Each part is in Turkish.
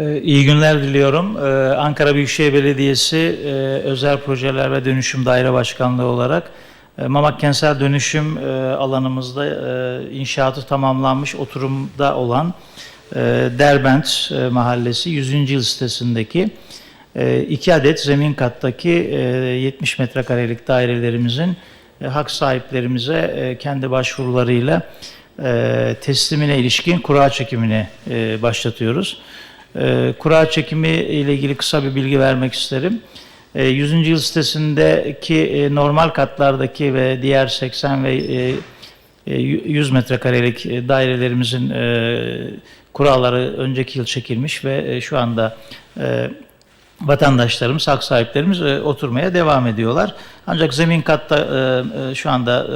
Ee, İyi günler diliyorum. Ee, Ankara Büyükşehir Belediyesi e, Özel Projeler ve Dönüşüm Daire Başkanlığı olarak e, Mamak Kentsel Dönüşüm e, alanımızda inşaatı tamamlanmış oturumda olan Derbent Mahallesi 100. yıl sitesindeki iki adet zemin kattaki e, 70 metrekarelik dairelerimizin hak sahiplerimize kendi başvurularıyla teslimine ilişkin kura çekimini başlatıyoruz. E, kura çekimi ile ilgili kısa bir bilgi vermek isterim. E, 100. yıl sitesindeki e, normal katlardaki ve diğer 80 ve e, e, 100 metrekarelik e, dairelerimizin e, kuralları önceki yıl çekilmiş ve e, şu anda e, vatandaşlarımız, hak sahiplerimiz e, oturmaya devam ediyorlar. Ancak zemin katta e, e, şu anda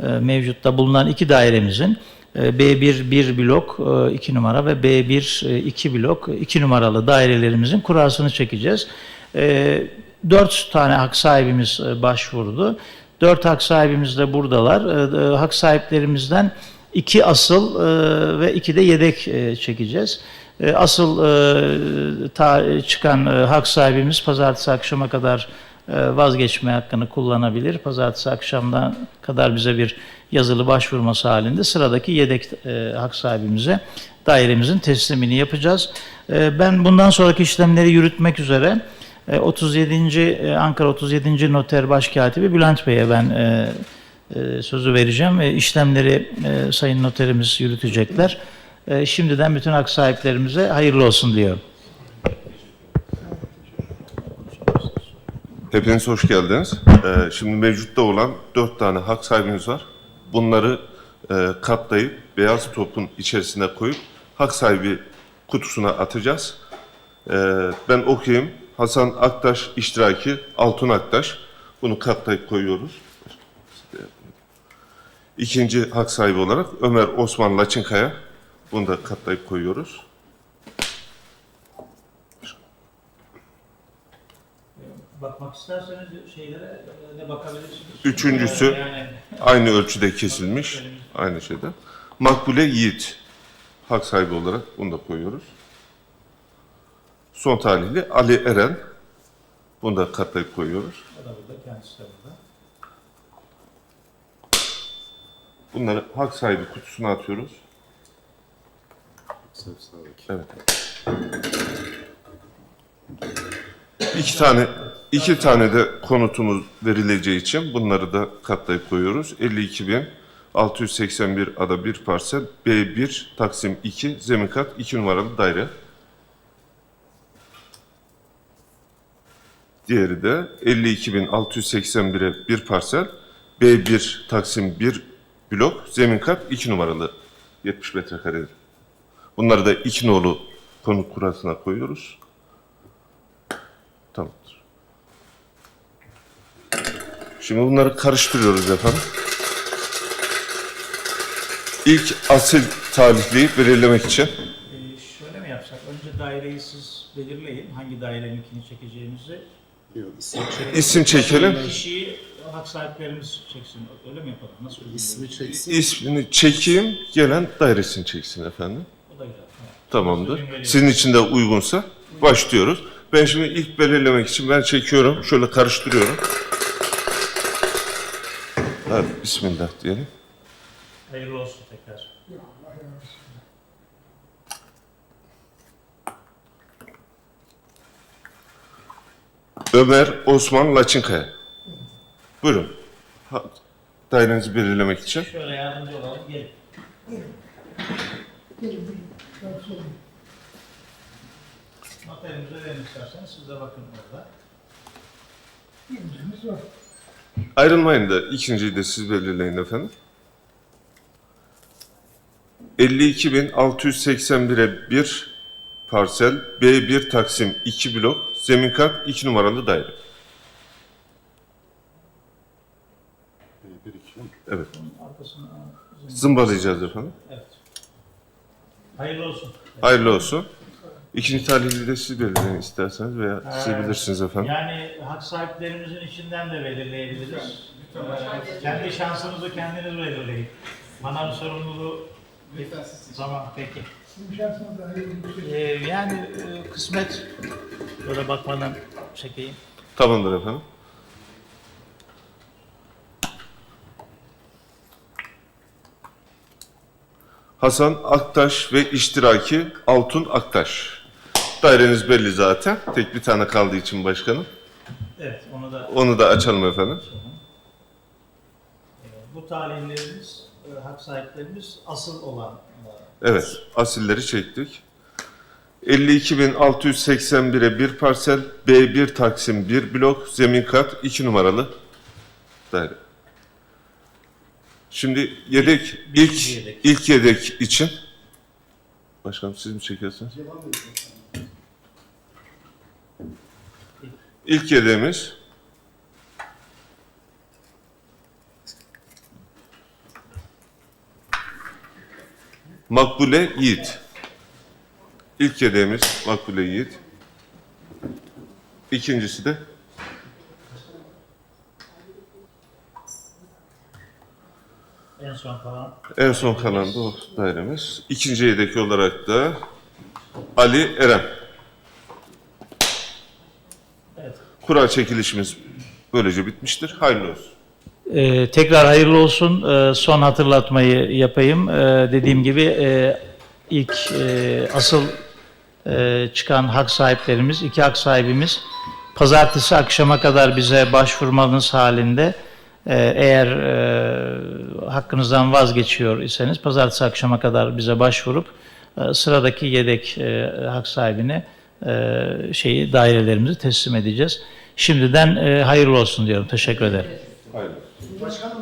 e, e, mevcutta bulunan iki dairemizin e, B1 1 blok 2 numara ve B1 2 blok 2 numaralı dairelerimizin kurasını çekeceğiz. E, Dört tane hak sahibimiz e, başvurdu. Dört hak sahibimiz de buradalar. E, e, Hak sahiplerimizden iki asıl e, ve iki de yedek e, çekeceğiz. E, Asıl e, çıkan e, hak sahibimiz pazartesi akşama kadar e, vazgeçme hakkını kullanabilir. Pazartesi akşamdan kadar bize bir yazılı başvurması halinde sıradaki yedek e, hak sahibimize dairemizin teslimini yapacağız. E, Ben bundan sonraki işlemleri yürütmek üzere e, 37. e, Ankara 37. Noter Başkatibi Bülent Bey'e ben e, e, sözü vereceğim. E, İşlemleri e, Sayın Noterimiz yürütecekler. E, Şimdiden bütün hak sahiplerimize hayırlı olsun diyorum. Hepiniz hoş geldiniz. Ee, şimdi mevcutta olan dört tane hak sahibimiz var. Bunları e, katlayıp beyaz topun içerisine koyup hak sahibi kutusuna atacağız. Ee, ben okuyayım. Hasan Aktaş iştiraki Altun Aktaş. Bunu katlayıp koyuyoruz. İkinci hak sahibi olarak Ömer Osman Laçinkaya. Bunu da katlayıp koyuyoruz. Bakmak isterseniz şeylere de bakabilirsiniz. Üçüncüsü aynı ölçüde kesilmiş. Aynı şeyde. Makbule Yiğit. Hak sahibi olarak bunu da koyuyoruz. Son talihli Ali Eren. Bunu da katlayıp koyuyoruz. O da burada, kendisi de burada. Bunları hak sahibi kutusuna atıyoruz. Evet. İki tane iki tane de konutumuz verileceği için bunları da katlayıp koyuyoruz. 52.681 ada bir parsel B1 Taksim 2 zemin kat 2 numaralı daire. Diğeri de 52.681'e bir parsel B1 Taksim 1 blok zemin kat 2 numaralı 70 metrekare. Bunları da 2 nolu konut kurasına koyuyoruz. Tamamdır. Şimdi bunları karıştırıyoruz efendim. İlk asil talihliyi belirlemek için Ee, şöyle mi yapsak? Önce daireyi siz belirleyin. Hangi daireninkini çekeceğimizi. isim çekelim. Kişiyi hak sahiplerimiz çeksin. Öyle mi yapalım? Nasıl uygun İsmi çeksin. İsmini çekeyim, gelen dairesini çeksin efendim. O da güzel. Tamam. Tamamdır. Sizin için de uygunsa başlıyoruz. Ben şimdi ilk belirlemek için ben çekiyorum. Şöyle karıştırıyorum. Hadi bismillah diyelim. Hayırlı olsun tekrar. Ömer Osman Laçinkaya. Buyurun. Ha, dairenizi belirlemek için. Şöyle yardımcı olalım. Gelin. Noterimize verin isterseniz. Siz de bakın orada. Ayrılmayın da ikinciyi de siz belirleyin efendim. 52.681'e 1 parsel B1 Taksim 2 blok zemin kat 2 numaralı daire. Evet. Zımbalayacağız efendim. Evet. Hayırlı olsun. Hayırlı olsun. İkinci talihli de siz belirleyin isterseniz veya siz bilirsiniz efendim. Yani hak sahiplerimizin içinden de belirleyebiliriz. Ee, kendi şansınızı kendiniz belirleyin. Manav sorumluluğu Lütfen siz Tamam peki. Bir şey. Ee, yani e, kısmet böyle bakmadan çekeyim. Tamamdır efendim. Hasan Aktaş ve iştiraki Altun Aktaş. Daireniz belli zaten. Tek bir tane kaldığı için başkanım. Evet onu da Onu da açalım efendim. bu talihlerimiz, e, hak sahiplerimiz asıl olan Evet, asilleri çektik. 52.681'e bir parsel, B1 Taksim 1 blok, zemin kat 2 numaralı daire. Şimdi yedek, ilk, yedek. ilk yedek için. Başkanım siz mi çekiyorsunuz? İlk yedeğimiz Makbule Yiğit. İlk yedeğimiz Makbule Yiğit. İkincisi de en son kalan en son kalan da o dairemiz. İkinci yedek olarak da Ali Eren. Evet. Kura çekilişimiz böylece bitmiştir. Hayırlı olsun. Ee, tekrar hayırlı olsun. Ee, son hatırlatmayı yapayım. Ee, dediğim gibi e, ilk e, asıl e, çıkan hak sahiplerimiz, iki hak sahibimiz pazartesi akşama kadar bize başvurmanız halinde e, eğer e, hakkınızdan vazgeçiyor iseniz pazartesi akşama kadar bize başvurup e, sıradaki yedek e, hak sahibine e, şeyi dairelerimizi teslim edeceğiz. Şimdiden e, hayırlı olsun diyorum. Teşekkür ederim. Hayırlı. Başkanım,